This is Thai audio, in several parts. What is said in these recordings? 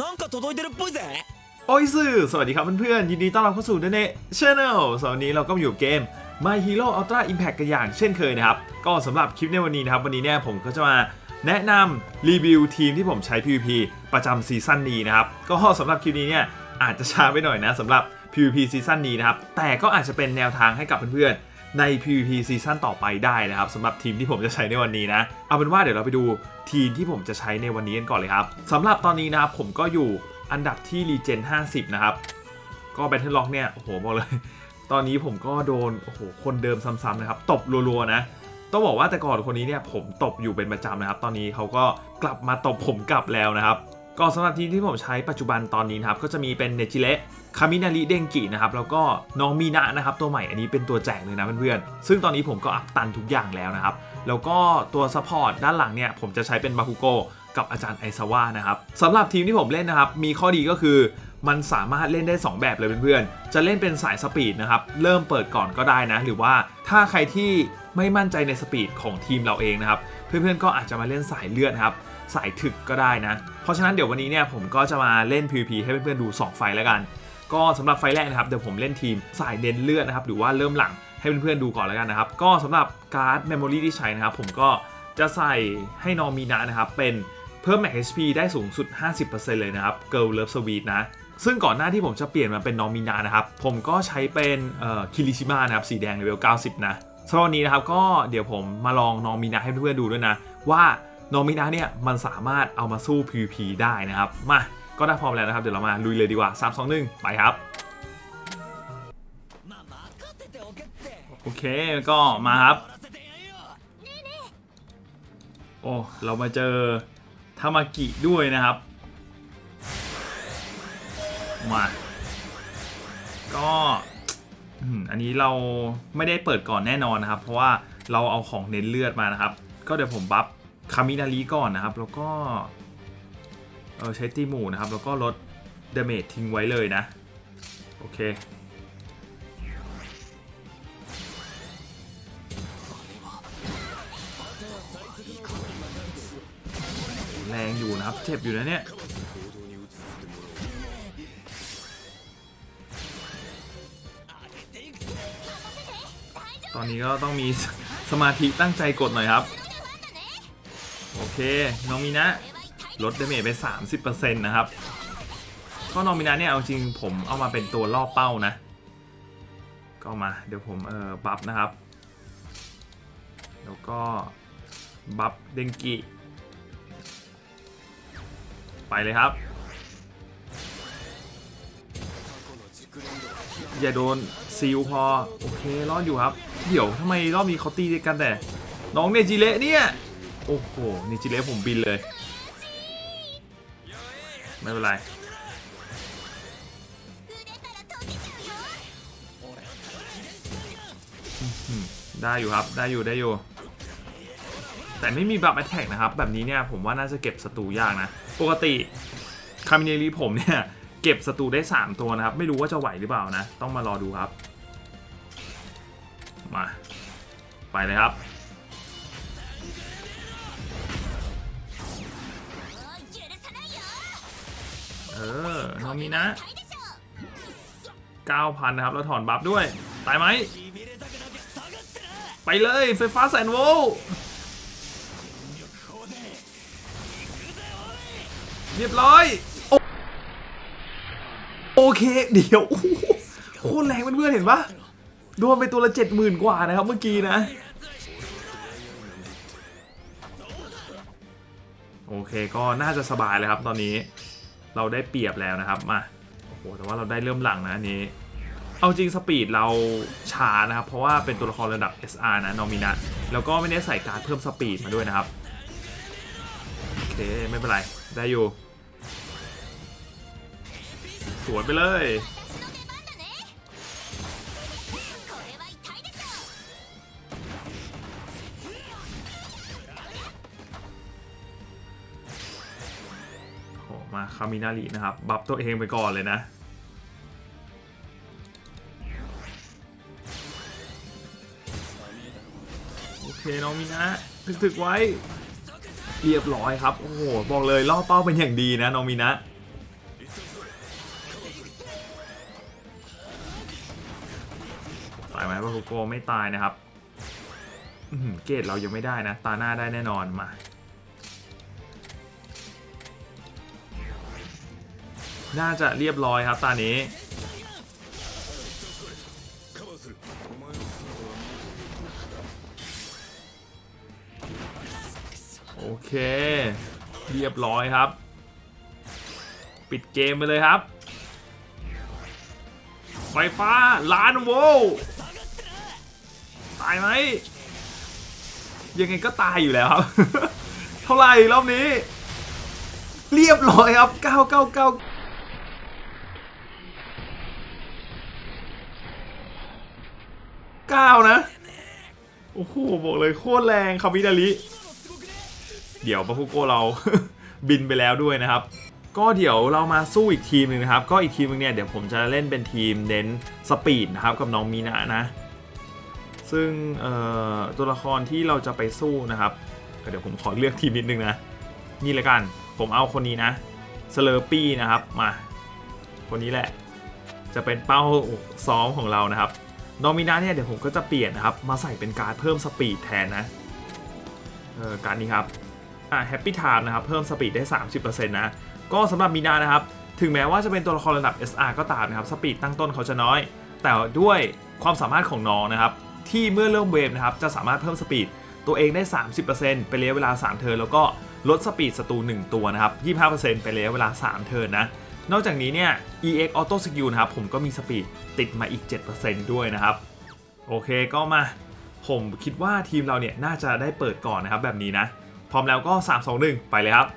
なんか届いてるっぽいぜ โอ้ยสื่อสวัสดีครับเพื่อนๆ ยินดีต้อนรับเข้าสู่เดเน่ชาแนลสำหรับวันนี้เราก็มาอยู่เกม My Hero Ultra Impact กันอย่างเช่นเคยนะครับ ก็สำหรับคลิปในวันนี้นะครับ วันนี้เนี่ยผมก็จะมาแนะนำรีวิวทีมที่ผมใช้ PVP ประจำซีซั่นนี้นะครับ ก็สำหรับคลิปนี้เนี่ยอาจจะช้าไปหน่อยนะสำหรับ PVP ซีซั่นนี้นะครับ แต่ก็อาจจะเป็นแนวทางให้กับเพื่อนๆ ใน PVP ซีซั่นต่อไปได้นะครับสำหรับทีมที่ผมจะใช้ในวันนี้นะ เอาเป็นว่าเดี๋ยวเราไปดูทีมที่ผมจะใช้ในวันนี้กันก่อนเลยครับสำหรับตอนนี้นะครับผมก็อยู่อันดับที่รีเจน50 นะครับ ก็แบทเทิลล็อกเนี่ย โอ้โหบอกเลย ตอนนี้ผมก็โดน โอ้โห คนเดิมซ้ำๆนะครับ ตบรัวๆนะ ต้องบอกว่าแต่ก่อนคนนี้เนี่ยผมตบอยู่เป็นประจำนะครับ ตอนนี้เขาก็กลับมาตบผมกลับแล้วนะครับ ก็สำหรับทีมที่ผมใช้ปัจจุบันตอนนี้นะครับก็จะมีเป็นเนจิเละคามินาริเดงกินะครับแล้วก็น้องมีนะนะครับตัวใหม่อันนี้เป็นตัวแจกเลยนะเพื่อนๆซึ่งตอนนี้ผมก็อัพตันทุกอย่างแล้วนะครับแล้วก็ตัวซัพพอร์ตด้านหลังเนี่ยผมจะใช้เป็นบาคุโกกับอาจารย์ไอซาวานะครับสำหรับทีมที่ผมเล่นนะครับมีข้อดีก็คือมันสามารถเล่นได้ 2 แบบเลยเพื่อนๆ จะเล่นเป็นสายสปีดนะครับ เริ่มเปิดก่อนก็ได้นะ หรือว่าถ้าใครที่ไม่มั่นใจในสปีดของทีมเราเองนะครับ เพื่อนๆ ก็อาจจะมาเล่นสายเลือดครับ สายถึกก็ได้นะเพราะฉะนั้นเดี๋ยววันนี้เนี่ยผมก็จะมาเล่น PVP ให้เพื่อนๆดู 2 ไฟแล้วกัน ก็สำหรับไฟแรกนะครับเดี๋ยวผมเล่นทีมสายเน้นเลือดนะครับหรือว่าเริ่มหลังให้เพื่อนๆดูก่อนแล้วกันนะครับ ก็สำหรับการ์ดเมมโมรีที่ใช้นะครับผมก็จะใส่ให้นอมีนานะครับเป็นเพิ่ม Max HP ได้สูงสุด 50%เลยนะครับ Girl Love Sweet นะ ซึ่งก่อนหน้าที่ผมจะเปลี่ยนมาเป็นนอมินานะครับ ผมก็ใช้เป็นคิริชิมะนะครับ สีแดงเลเวล 90 นะสำหรับวันนี้นะครับ ก็เดี๋ยวผมมาลองนอมินาให้เพื่อนๆดูด้วยนะ ว่า โนมินาเนี่ยมันสามารถเอามาสู้ PVP ได้นะครับ มาก็ได้พร้อมแล้วนะครับ เดี๋ยวเรามาลุยเลยดีกว่า 3 2 1 ไปครับ โอเคก็มาครับ โอ้เรามาเจอทามากิด้วยนะครับ มาก็อันนี้เราไม่ได้เปิดก่อนแน่นอนนะครับ เพราะว่าเราเอาของเน้นเลือดมานะครับ ก็เดี๋ยวผมบัฟ คามินารีก่อนนะครับ แล้วก็เออใช้ตีหมูนะครับ แล้วก็ลดเดเมจทิ้งไว้เลยนะ โอเคแรงอยู่นะครับ เจ็บอยู่นะเนี่ยตอนนี้ก็ต้องมีสมาธิตั้งใจกดหน่อยครับ น้องมีนะลดเดเมจไป 30%นะครับก็น้องมีนะเนี่ยเอาจริงผมเอามาเป็นตัวล่อเป้านะ ก็มาเดี๋ยวผมเออบัฟนะครับ แล้วก็บัฟเดงกิไปเลยครับ อย่าโดนซิลพอ โอเครอดอยู่ครับ เดี๋ยวทำไมรอบนี้เขาตีกันแต่ น้องเนจิเละเนี่ย อ้โหเนจิเลผมบินเลย ไม่เป็นไรได้อยู่ครับ ได้อยู่ได้อยู่ แต่ไม่มีบัฟแอตแทกนะครับ แบบนี้เนี่ยผมว่าน่าจะเก็บศัตรูยากนะ ปกติคามิเนรีผมเนี่ย เก็บศัตรูได้ 3 ตัวนะครับ ไม่รู้ว่าจะไหวหรือเปล่านะ ต้องมารอดูครับ มา ไปเลยครับ น้องนี้นะ9,000นะครับแล้วถอนบัฟด้วย ตายไหม ไปเลยไฟฟ้าแสนโวลเรียบร้อย โอเคเดี๋ยวโคตรแรงเพื่อนเห็นปะรวมไปตัวละเจ็ดหมื่นกว่านะครับเมื่อกี้นะ โอเคก็น่าจะสบายเลยครับตอนนี้ เราได้เปรียบแล้วนะครับมาโอ้โหแต่ว่าเราได้เริ่มหลังนะอันนี้ เอาจริงสปีดเราช้านะครับ เพราะว่าเป็นตัวละครระดับ SR นะนอมินะแล้วก็ไม่ได้ใส่การเพิ่มสปีดมาด้วยนะครับโอเคไม่เป็นไรได้อยู่สวนไปเลย มาคามินารีนะครับ บัฟตัวเองไปก่อนเลยนะ โอเคน้องมีนะถึกๆไว้ เรียบร้อยครับ โอ้โห บอกเลยล่อเป้าเป็นอย่างดีนะน้องมีนะตายไหมว่าโกโก้ไม่ตายนะครับเกตเรายังไม่ได้นะ ตาหน้าได้แน่นอนมา น่าจะเรียบร้อยครับตานี้ โอเค เรียบร้อยครับ ปิดเกมไปเลยครับ ไฟฟ้าล้านโวตายไหม ยังไงก็ตายอยู่แล้วครับ เท่าไหร่รอบนี้ เรียบร้อยครับ 9 9 9 ก้านะ โอ้โห บอกเลยโคตรแรงคามิดาลิ เดี๋ยวบาคุโกเรา บินไปแล้วด้วยนะครับ ก็เดี๋ยวเรามาสู้อีกทีมหนึ่งนะครับ ก็อีกทีมหนึงเนี่ยเดี๋ยวผมจะเล่นเป็นทีมเน้นสปีดนะครับกับน้องมีนะนะ ซึ่งตัวละครที่เราจะไปสู้นะครับเดี๋ยวผมขอเลือกทีมนิดนึงนะ นี่เลยกัน ผมเอาคนนี้นะสเลอร์ปี้นะครับมา คนนี้แหละ จะเป็นเป้าซ้อมของเรานะครับ นอมินาเนี่ยเดี๋ยวผมก็จะเปลี่ยนนะครับ มาใส่เป็นการดเพิ่มสปีดแทนนะ เออการนี้ครับ อ่าแฮปปี้ไทม์นะครับ เพิ่มสปีดได้ 30%นะ ก็สำหรับมีนานะครับ ถึงแม้ว่าจะเป็นตัวละครระดับ SR ก็ตามนะครับ สปีดตั้งต้นเขาจะน้อย แต่ด้วยความสามารถของน้องนะครับ ที่เมื่อเริ่มเวฟนะครับ จะสามารถเพิ่มสปีดตัวเองได้ 30%เป็นระยะเวลา 3 เทิร์นแล้วก็ลดสปีดศัตรู1ตัวนะครับ 25%เป็นระยะเวลา 3 เทิร์นนะ นอกจากนี้เนี่ย EX Auto Skill นะครับผมก็มีสปีดติดมาอีก 7%ด้วยนะครับ โอเคก็มา ผมคิดว่าทีมเราเนี่ยน่าจะได้เปิดก่อนนะครับแบบนี้นะ พร้อมแล้วก็ 3 2 1 ไปเลยครับ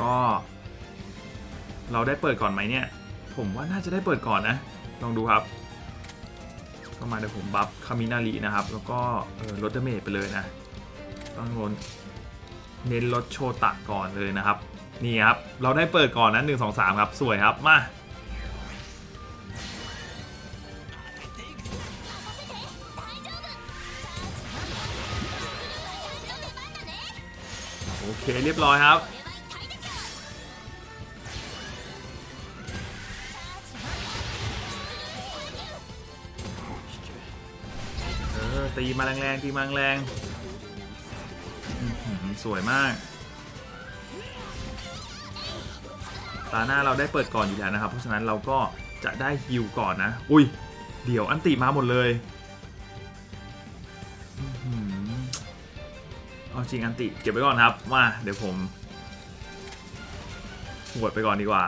ก็ เราได้เปิดก่อนไหมเนี่ย ผมว่าน่าจะได้เปิดก่อนนะ ลองดูครับก็มาเดี๋ยวผมบัฟคามินารีนะครับ แล้วก็เออลดดเมจไปเลยนะ ต้องลดเน้นลดโชตะก่อนเลยนะครับ นี่ครับ เราได้เปิดก่อนนะ1 2 3ครับ สวยครับ มาโอเคเรียบร้อยครับ ตีมาแรงๆตีมาแรงสวยมาก ตาหน้าเราได้เปิดก่อนอยู่แล้วนะครับ เพราะฉะนั้นเราก็จะได้ฮิวก่อนนะ อุ้ย เดี๋ยวอันติมาหมดเลยเอาจริงอันติเก็บไว้ก่อนครับ มา เดี๋ยวผมหวดไปก่อนดีกว่า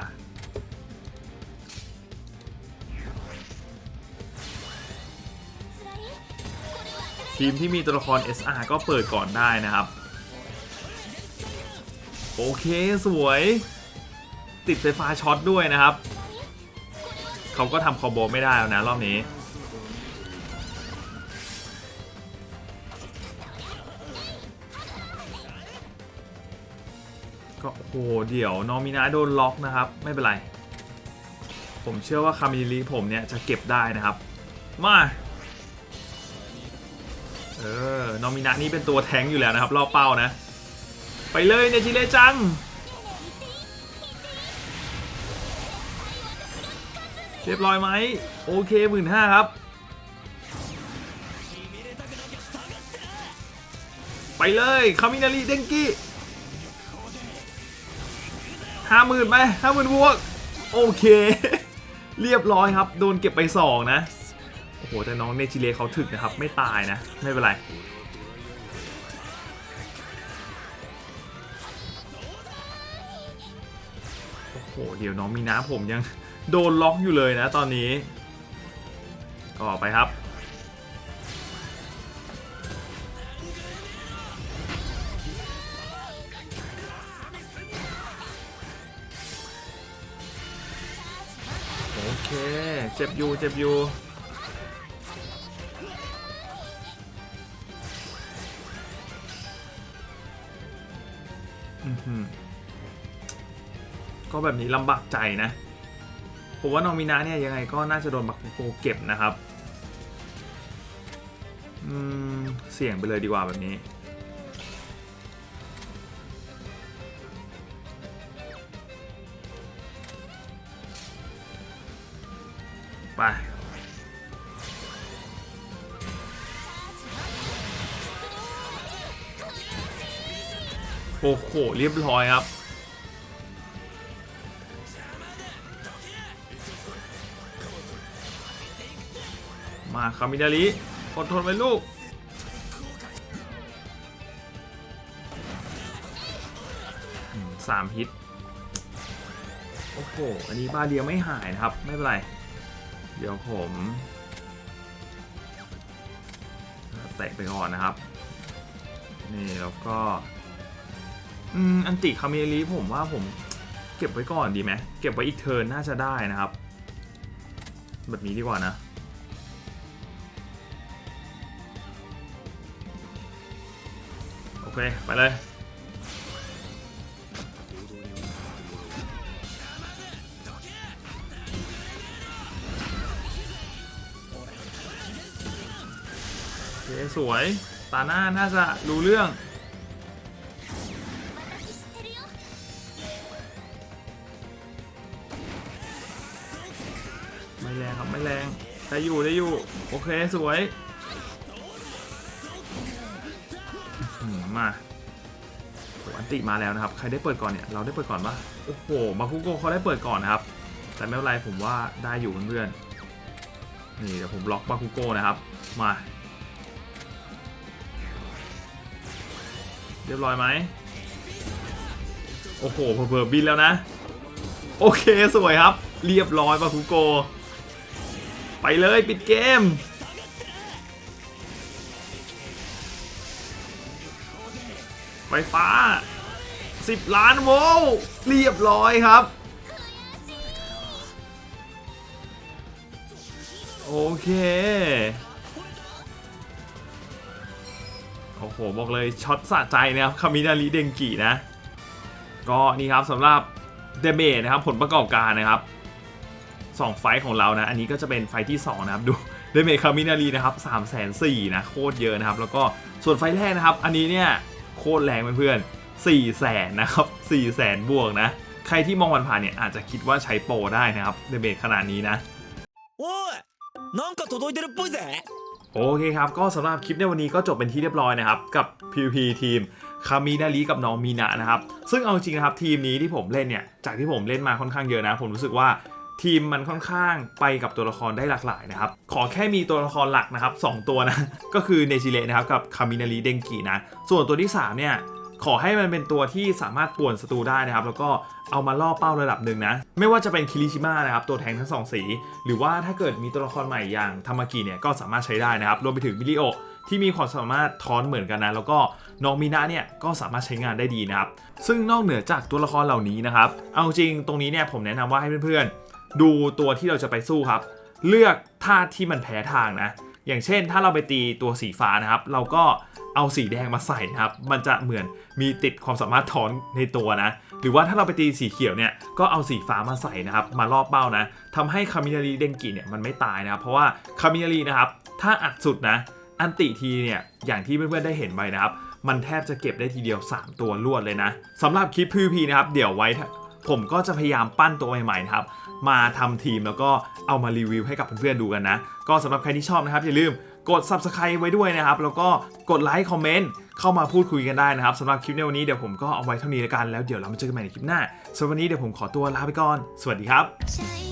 ทีมที่มีตัวละคร SR ก็เปิดก่อนได้นะครับ โอเคสวย ติดไฟฟ้าช็อตด้วยนะครับ เขาก็ทำคอมโบไม่ได้แล้วนะรอบนี้ ก็โอ้โหเดี๋ยวนอมินาโดนล็อกนะครับ ไม่เป็นไร ผมเชื่อว่าคามิลิผมเนี่ยจะเก็บได้นะครับ มา เออนอมินานี่เป็นตัวแทงอยู่แล้วนะครับรอบเป้านะ ไปเลยเนจิเลจังเรียบร้อยไหมโอเคหมื่นห้าครับ ไปเลยคามินารีเด้งกี้ห้าหมื่นไหมห้าหมื่นบวก โอเค เรียบร้อยครับ โดนเก็บไปสองนะ โอ้โห แต่น้องเนจิเลเขาถึกนะครับ ไม่ตายนะ ไม่เป็นไร โอ้โห เดี๋ยวน้องมีน้ำผมยังโดนล็อกอยู่เลยนะตอนนี้ ก็ออกไปครับ โอเค เจ็บอยู่ เจ็บอยู่ ก็แบบนี้ลำบากใจนะ ผมว่าน้องมินาเนี่ยยังไงก็น่าจะโดนบักโกเก็บนะครับเสี่ยงไปเลยดีกว่าแบบนี้ โอ้โห เรียบร้อยครับ มาคามิดาลิอดทนไว้ลูก สามฮิต โอ้โห อันนี้บาเดียไม่หายนะครับ ไม่เป็นไร เดี๋ยวผมแตะไปก่อนนะครับ นี่แล้วก็ อันติคาเมลีผมว่าผมเก็บไว้ก่อนดีไหมเก็บไว้อีกเทิร์นน่าจะได้นะครับ แบบนี้ดีกว่านะโอเค ไปเลยสวย ตาหน้าน่าจะรู้เรื่อง ไม่แรงได้อยู่ได้อยู่ โอเคสวยมาอันติมาแล้วนะครับ ใครได้เปิดก่อนเนี่ย เราได้เปิดก่อนปะโอ้โห มาคุโกเขาได้เปิดก่อนนะครับ แต่ไม่เป็นไรผมว่าได้อยู่เพื่อนๆ นี่เดี๋ยวผมล็อกบาคุโกนะครับ มา เรียบร้อยไหม โอ้โหเพิ่มบินแล้วนะ โอเคสวยครับ เรียบร้อยบาคุโก ไปเลยปิดเกม ไฟฟ้า 10 ล้านโวลต์เรียบร้อยครับ โอเคโอ้โห บอกเลยช็อตสะใจนะครับคามินาริเดงกินะ ก็นี่ครับสำหรับเดเบตนะครับผลประกอบการนะครับ 2 ไฟท์ของเรานะ อันนี้ก็จะเป็นไฟท์ที่ 2 นะครับ ดูเดเมจคามินารีนะครับ3ามแสนสี่นะ โคตรเยอะนะครับ แล้วก็ส่วนไฟท์แรกนะครับ อันนี้เนี่ย โคตรแรงเพื่อนๆ4ี่แสนนะครับ4ี่แสนบวกนะ ใครที่มองผ่านๆเนี่ย อาจจะคิดว่าใช้โปรได้นะครับเดเมจขนาดนี้นะ おいなんか届いてるっぽいぜ โอเคครับ ก็สำหรับคลิปในวันนี้ก็จบเป็นที่เรียบร้อยนะครับ กับ PVP ทีมคามินาริกับน้องมีนานะครับ ซึ่งเอาจริงนะครับทีมนี้ที่ผมเล่นเนี่ย จากที่ผมเล่นมาค่อนข้างเยอะนะ ผมรู้สึกว่า ทีมมันค่อนข้างไปกับตัวละครได้หลากหลายนะครับ ขอแค่มีตัวละครหลักนะครับ 2 ตัวนะ ก็คือเนจิเระนะครับกับคามินาริเดงกินะ ส่วนตัวที่ 3 เนี่ย ขอให้มันเป็นตัวที่สามารถป่วนศัตรูได้นะครับ แล้วก็เอามาล่อเป้าระดับหนึ่งนะ ไม่ว่าจะเป็นคิริชิมะนะครับ ตัวแทงทั้งสองสี หรือว่าถ้าเกิดมีตัวละครใหม่อย่างทามากิเนี่ยก็สามารถใช้ได้นะครับ รวมไปถึงมิริโอที่มีความสามารถทอนเหมือนกันนะ แล้วก็น้องมินะเนี่ยก็สามารถใช้งานได้ดีนะครับ ซึ่งนอกเหนือจากตัวละครเหล่านี้นะครับ เอาจริงตรงนี้เนี่ยผมแนะนำว่าให้เพื่อนๆ ดูตัวที่เราจะไปสู้ครับ เลือกท่าที่มันแพ้ทางนะ อย่างเช่น ถ้าเราไปตีตัวสีฟ้านะครับ เราก็เอาสีแดงมาใส่นะครับ มันจะเหมือนมีติดความสามารถถอนในตัวนะ หรือว่าถ้าเราไปตีสีเขียวเนี่ย ก็เอาสีฟ้ามาใส่นะครับ มารอบเป้านะทำให้คามินารีเดงกิเนี่ยมันไม่ตายนะครับ เพราะว่าคามินารีนะครับ ถ้าอัดสุดนะ อันติทีเนี่ย อย่างที่เพื่อนๆได้เห็นไปนะครับ มันแทบจะเก็บได้ทีเดียว 3 ตัวรวดเลยนะสำหรับคลิป PVP นะครับ เดี๋ยวไว้ผมก็จะพยายามปั้นตัวใหม่ๆนะครับ มาทำทีมแล้วก็เอามารีวิวให้กับเพื่อนๆดูกันนะ ก็สำหรับใครที่ชอบนะครับอย่าลืมกด subscribe ไว้ด้วยนะครับ แล้วก็กดไลค์คอมเมนต์เข้ามาพูดคุยกันได้นะครับสำหรับคลิปในวันนี้เดี๋ยวผมก็เอาไว้เท่านี้แล้วกันแล้วเดี๋ยวเรามาเจอกันใหม่ในคลิปหน้าสำหรับวันนี้เดี๋ยวผมขอตัวลาไปก่อน สวัสดีครับ